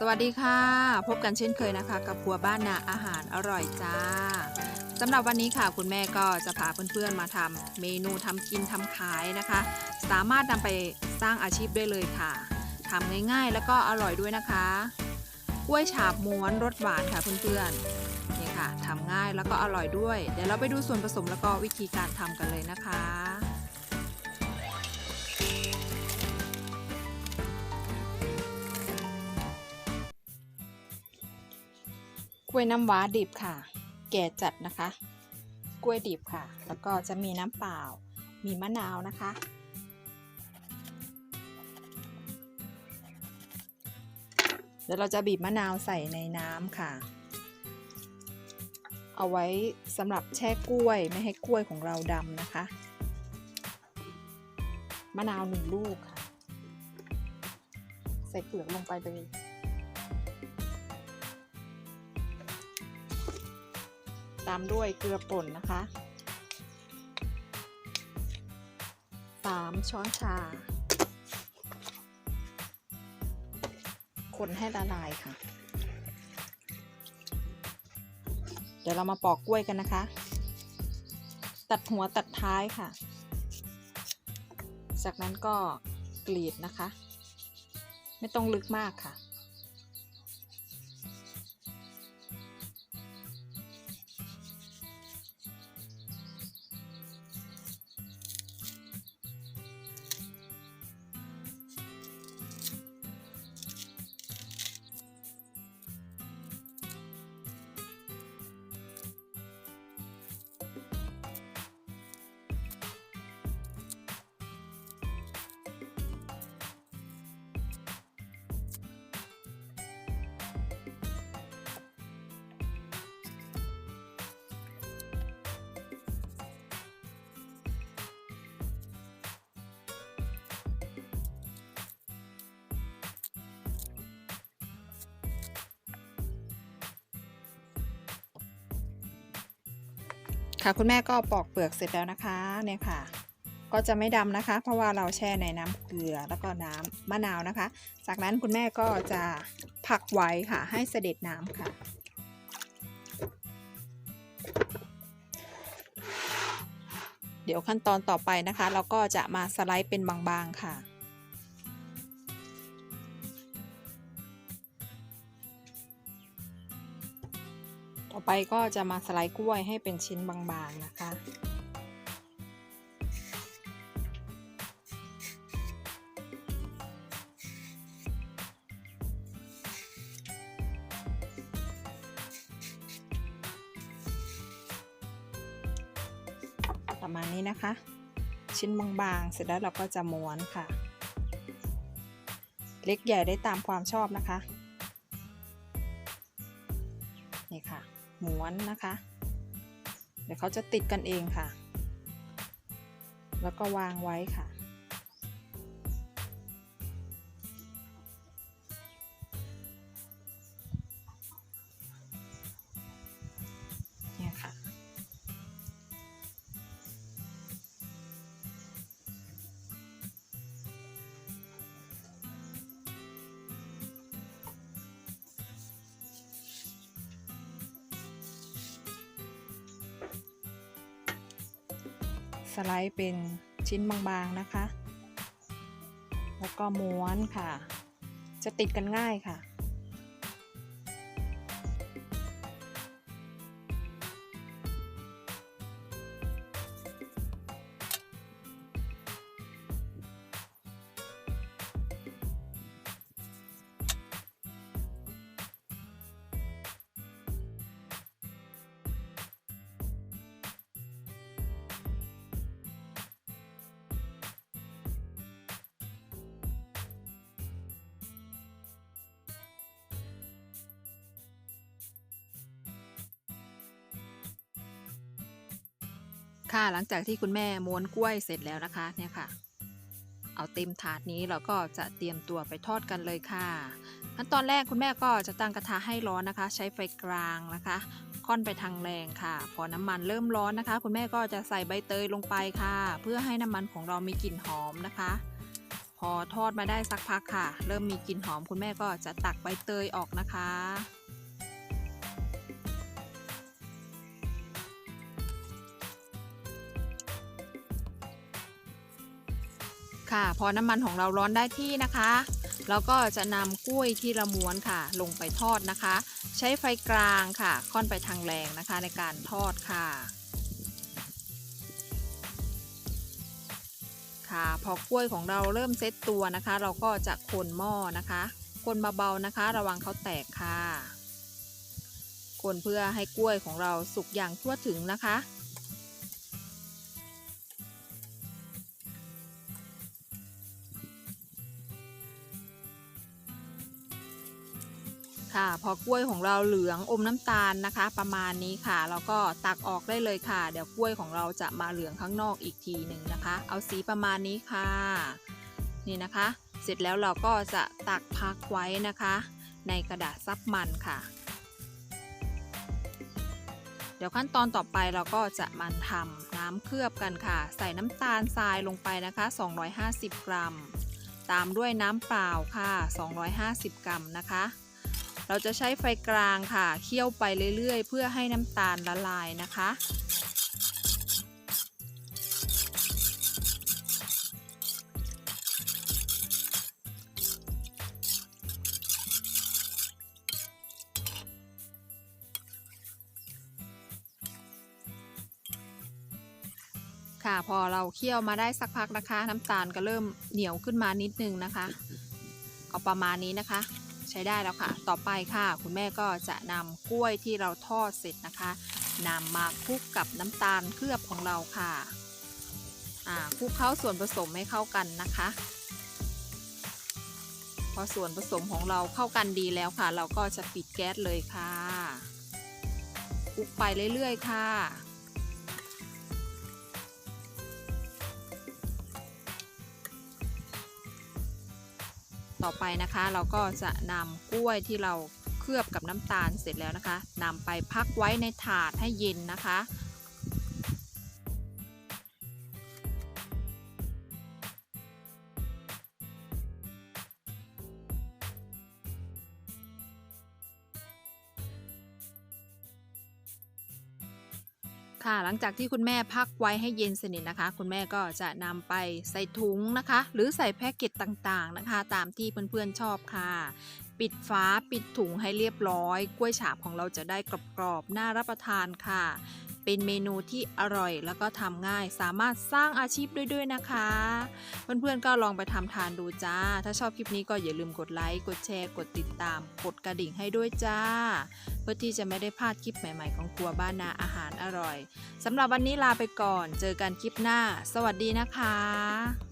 สวัสดีค่ะ พบกันเช่นเคยนะคะ กับครัวบ้านนาอาหารอร่อยจ้าสำหรับวันนี้ค่ะคุณแม่ก็จะพาเพื่อนๆมาทำเมนูทำกินทำขายนะคะ สามารถนำไปสร้างอาชีพได้เลยค่ะทำง่ายๆ แล้วก็อร่อยด้วยนะคะกล้วยฉาบม้วนรสหวานค่ะเพื่อนๆนี่ค่ะทำง่ายแล้วก็อร่อยด้วย เดี๋ยวเราไปดูส่วนผสมแล้วก็วิธีการทำกันเลยนะคะ ล้วยน้ำว้าดิบค่ะ แก่จัดนะคะ กล้วยดิบค่ะ แล้วก็จะมีน้ำเปล่า มีมะนาวนะคะ เดี๋ยวเราจะบีบมะนาวใส่ในน้ำค่ะ เอาไว้สำหรับแช่กล้วยไม่ให้กล้วยของเราดำนะคะ มะนาวหนึ่งลูกค่ะ ใส่เปลือกลงไปเลย ตามด้วยเกลือป่นนะคะ 3 ช้อนชา คนให้ละลายค่ะ เดี๋ยวเรามาปอกกล้วยกันนะคะ ตัดหัวตัดท้ายค่ะ จากนั้นก็กรีดนะคะ ไม่ต้องลึกมากค่ะ ค่ะคุณแม่ก็ปอกเปลือกเสร็จแล้วนะคะเนี่ยค่ะ ก็จะไม่ดำนะคะ เพราะว่าเราแช่ในน้ำเกลือแล้วก็น้ำมะนาวนะคะ จากนั้นคุณแม่ก็จะผักไว้ค่ะ ให้เสด็จน้ำค่ะเดี๋ยวขั้นตอนต่อไปนะคะ เราก็จะมาสไลด์เป็นบางๆค่ะ ต่อไปก็จะมาสไลด์กล้วยให้เป็นชิ้นบางๆนะคะ ประมาณนี้นะคะ ชิ้นบางๆ เสร็จแล้วเราก็จะม้วนค่ะ เล็กใหญ่ได้ตามความชอบนะคะ นี่ค่ะ ม้วนนะคะ เดี๋ยวเขาจะติดกันเองค่ะ แล้วก็วางไว้ค่ะ สไลด์เป็นชิ้นบางๆนะคะ แล้วก็ม้วนค่ะ จะติดกันง่ายค่ะ ค่ะหลังจากที่คุณแม่ม้วนกล้วยเสร็จแล้วนะคะเนี่ยค่ะ เอาเต็มถาดนี้เราก็จะเตรียมตัวไปทอดกันเลยค่ะขั้นตอนแรกคุณแม่ก็จะตั้งกระทะให้ร้อนนะคะ ใช้ไฟกลางนะคะค่อนไปทางแรงค่ะ พอน้ำมันเริ่มร้อนนะคะ คุณแม่ก็จะใส่ใบเตยลงไปค่ะ เพื่อให้น้ำมันของเรามีกลิ่นหอมนะคะ พอทอดมาได้สักพักค่ะ เริ่มมีกลิ่นหอม คุณแม่ก็จะตักใบเตยออกนะคะ ค่ะ พอน้ำมันของเราร้อนได้ที่นะคะ เราก็จะนำกล้วยที่เราม้วนค่ะ ลงไปทอดนะคะ ใช้ไฟกลางค่ะ ค่อนไปทางแรงนะคะ ในการทอดค่ะ ค่ะ พอกล้วยของเราเริ่มเซตตัวนะคะ เราก็จะคนหม้อนะคะ คนเบาๆนะคะ ระวังเขาแตกค่ะ คนเพื่อให้กล้วยของเราสุกอย่างทั่วถึงนะคะ ค่ะพอกล้วยของเราเหลืองอมน้ำตาลนะคะ ประมาณนี้ค่ะเราก็ตักออกได้เลยค่ะ เดี๋ยวกล้วยของเราจะมาเหลืองข้างนอกอีกทีหนึ่งนะคะ เอาสีประมาณนี้ค่ะ นี่นะคะ เสร็จแล้วเราก็จะตักพักไว้นะคะ ในกระดาษซับมันค่ะ เดี๋ยวขั้นตอนต่อไปเราก็จะมันทำน้ำเคลือบกันค่ะ ใส่น้ำตาลทรายลงไปนะคะ 250 กรัม ตามด้วยน้ำเปล่าค่ะ 250 กรัมนะคะ เราจะใช้ไฟกลางค่ะ เคี่ยวไปเรื่อยๆ เพื่อให้น้ำตาลละลายนะคะค่ะพอเราเคี่ยวมาได้สักพักนะคะ น้ำตาลก็เริ่มเหนียวขึ้นมานิดนึงนะคะ เอาประมาณนี้นะคะ ใช้ได้แล้วค่ะ ต่อไปค่ะ คุณแม่ก็จะนำกล้วยที่เราทอดเสร็จนะคะนำมาคลุกกับน้ำตาลเคลือบของเราค่ะคลุกเข้าส่วนผสมให้เข้ากันนะคะ พอส่วนผสมของเราเข้ากันดีแล้วค่ะ เราก็จะปิดแก๊สเลยค่ะคลุกไปเรื่อยๆ ค่ะ ต่อไปนะคะ เราก็จะนำกล้วยที่เราเคลือบกับน้ำตาลเสร็จแล้วนะคะนำไปพักไว้ในถาดให้เย็นนะคะ ค่ะ หลังจากที่คุณแม่พักไว้ให้เย็นสนิทนะคะ คุณแม่ก็จะนำไปใส่ถุงนะคะ หรือใส่แพ็กเกจต่างๆนะคะ ตามที่เพื่อนๆชอบค่ะ ปิดฝาปิดถุงให้เรียบร้อย กล้วยฉาบของเราจะได้กรอบๆน่ารับประทานค่ะ เป็นเมนูที่อร่อยแล้วก็ทำง่าย สามารถสร้างอาชีพด้วยด้วยนะคะ เพื่อนๆก็ลองไปทำทานดูจ้า ถ้าชอบคลิปนี้ก็อย่าลืมกดไลค์ กดแชร์ กดติดตาม กดกระดิ่งให้ด้วยจ้า เพื่อที่จะไม่ได้พลาดคลิปใหม่ๆของครัวบ้านนาอาหารอร่อยสำหรับวันนี้ลาไปก่อน เจอกันคลิปหน้า สวัสดีนะคะ